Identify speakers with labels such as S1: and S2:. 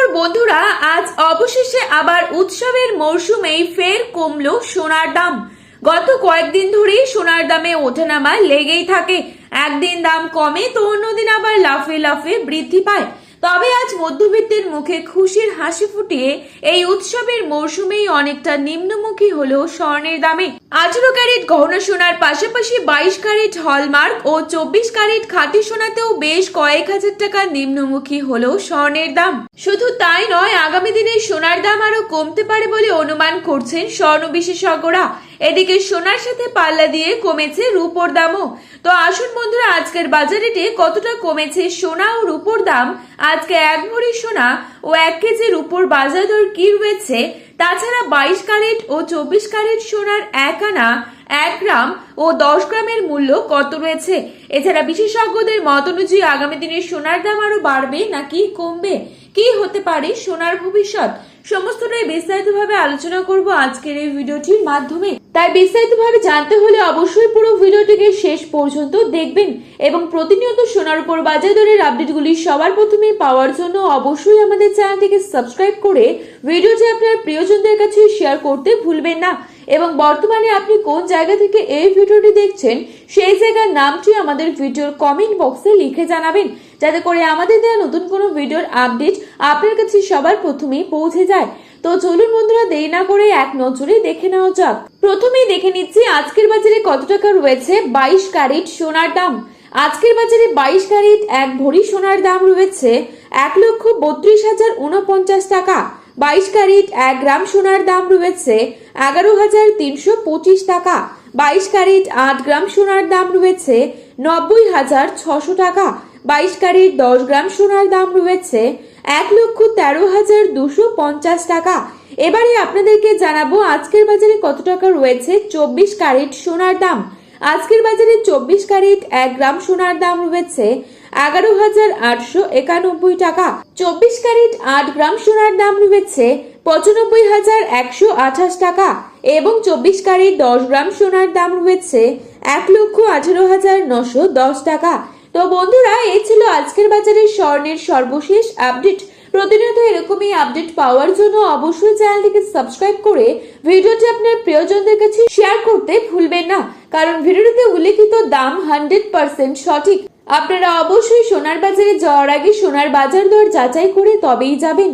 S1: সুখবর বন্ধুরা, আজ অবশেষে আবার উৎসবের মরশুমেই ফের কমল সোনার দাম। গত কয়েকদিন ধরেই সোনার দামে ওঠানামা লেগেই থাকে। একদিন দাম কমে, তো অন্যদিন আবার লাফে লাফে বৃদ্ধি পায়। তবে আজ মধ্যবিত্তের মুখে খুশির হাসি ফুটিয়ে এই উৎসবের মরশুমেই অনেকটা নিম্নমুখী হলো স্বর্ণের দামে। আঠারো ক্যারেট গহনা সোনার পাশাপাশি বাইশ ক্যারেট হলমার্ক ও চব্বিশ ক্যারেট খাঁটি সোনাতেও বেশ কয়েক হাজার টাকা নিম্নমুখী হলো স্বর্ণের দাম। শুধু তাই নয়, আগামী দিনে সোনার দাম আরও কমতে পারে বলে অনুমান করছেন স্বর্ণ বিশেষজ্ঞরা। এদিকে সোনার সাথে পাল্লা দিয়ে কমেছে রূপোর দামও। তো আসুন বন্ধুরা, আজকের বাজারেটি কতটা কমেছে সোনা ও রূপোর দাম? আজকে এক ভরি সোনা ও এক কেজি রূপোর বাজার দর কি রয়েছে? তাছাড়া বাইশ ক্যারেট ও চব্বিশ ক্যারেট সোনার এক আনা এক গ্রাম ও দশ গ্রামের মূল্য কত রয়েছে? এছাড়া বিশেষজ্ঞদের মত অনুযায়ী আগামী দিনে সোনার দাম আরও বাড়বে নাকি কমবে? কি হতে পারে সোনার ভবিষ্যৎ? সমস্তটাই বিস্তারিতভাবে আলোচনা করব আজকের এই ভিডিওটির মাধ্যমে। তাই বিস্তারিতভাবে জানতে হলে অবশ্যই পুরো ভিডিওটিকে শেষ পর্যন্ত দেখবেন এবং প্রতিনিয়ত সোনার উপর বাজার দরের আপডেটগুলি সবার প্রথমে পাওয়ার জন্য অবশ্যই আমাদের চ্যানেলটিকে সাবস্ক্রাইব করে ভিডিওটি আপনার প্রিয়জনদের কাছে শেয়ার করতে ভুলবেন না। এবং বর্তমানে আপনি কোন জায়গা থেকে এই ভিডিওটি দেখছেন, সেই জায়গার নামটি আমাদের ভিডিওর কমেন্ট বক্সে লিখে জানাবেন। যাতে করে আমাদের দেওয়া নতুন কোনো ভিডিওর আপডেট আপনার কাছে সবার প্রথমেই পৌঁছে যায়। তো চলুন বন্ধুরা, দেরি না করে এক নজরে দেখে নেওয়া যাক। প্রথমেই দেখে নিচ্ছি, আজকের বাজারে কত টাকা রয়েছে? বাইশ ক্যারেট সোনার দাম। আজকের বাজারে বাইশ ক্যারেট এক ভরি সোনার দাম রয়েছে এক লক্ষ বত্রিশ হাজার উনপঞ্চাশ টাকা। বাইশ ক্যারেট, এক গ্রাম সোনার দাম রয়েছে এগারো হাজার তিনশো পঁচিশ টাকা। বাইশ ক্যারেট, আট গ্রাম সোনার দাম রয়েছে নব্বই হাজার ছশো টাকা। বাইশ ক্যারেট, দশ গ্রাম সোনার দাম রয়েছে এক লক্ষ তেরো হাজার দুশো পঞ্চাশ টাকা। এবারে আপনাদেরকে জানাব আজকের বাজারে কত টাকা রয়েছে চব্বিশ ক্যারেট সোনার দাম। আজকের বাজারে চব্বিশ ক্যারেট, এক গ্রাম সোনার দাম রয়েছে এগারো হাজার আটশো একানব্বই টাকা। চব্বিশ ক্যারেট আট গ্রাম সোনার দাম রয়েছে পঁচানব্বই হাজার একশো আঠাশ টাকা এবং চব্বিশ ক্যারেট দশ গ্রাম সোনার দাম রয়েছে এক লক্ষ আঠারো হাজার নশো দশ টাকা। তো বন্ধুরা, এই ছিল আজকের বাজারের স্বর্ণের সর্বশেষ আপডেট। প্রতিনিয়ত এরকমই আপডেট পাওয়ার জন্য অবশ্যই চ্যানেলটিকে সাবস্ক্রাইব করে ভিডিওটি আপনার প্রিয়জনদের কাছে শেয়ার করতে ভুলবেন না। কারণ ভিডিওটিতে উল্লেখিত দাম হান্ড্রেড পার্সেন্ট সঠিক। আপনারা অবশ্যই সোনার বাজারে যাওয়ার আগে সোনার বাজার দর যাচাই করে তবেই যাবেন।